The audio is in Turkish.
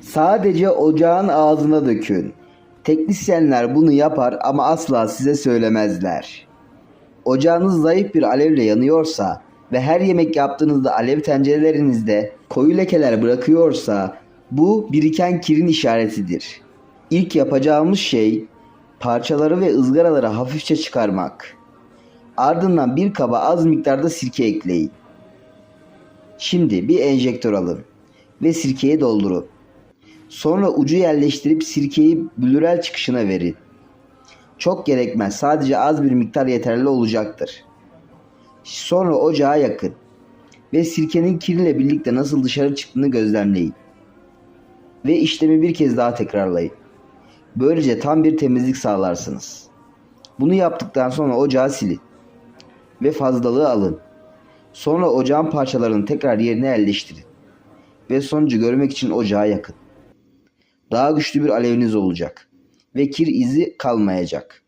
Sadece ocağın ağzına dökün. Teknisyenler bunu yapar ama asla size söylemezler. Ocağınız zayıf bir alevle yanıyorsa ve her yemek yaptığınızda alev tencerelerinizde koyu lekeler bırakıyorsa bu biriken kirin işaretidir. İlk yapacağımız şey parçaları ve ızgaraları hafifçe çıkarmak. Ardından bir kaba az miktarda sirke ekleyin. Şimdi bir enjektör alın ve sirkeyi doldurun. Sonra ucu yerleştirip sirkeyi blürel çıkışına verin. Çok gerekmez. Sadece az bir miktar yeterli olacaktır. Sonra ocağı yakın ve sirkenin kirle birlikte nasıl dışarı çıktığını gözlemleyin. Ve işlemi bir kez daha tekrarlayın. Böylece tam bir temizlik sağlarsınız. Bunu yaptıktan sonra ocağı silin ve fazlalığı alın. Sonra ocağın parçalarını tekrar yerine yerleştirin ve sonucu görmek için ocağı yakın. Daha güçlü bir aleviniz olacak ve kir izi kalmayacak.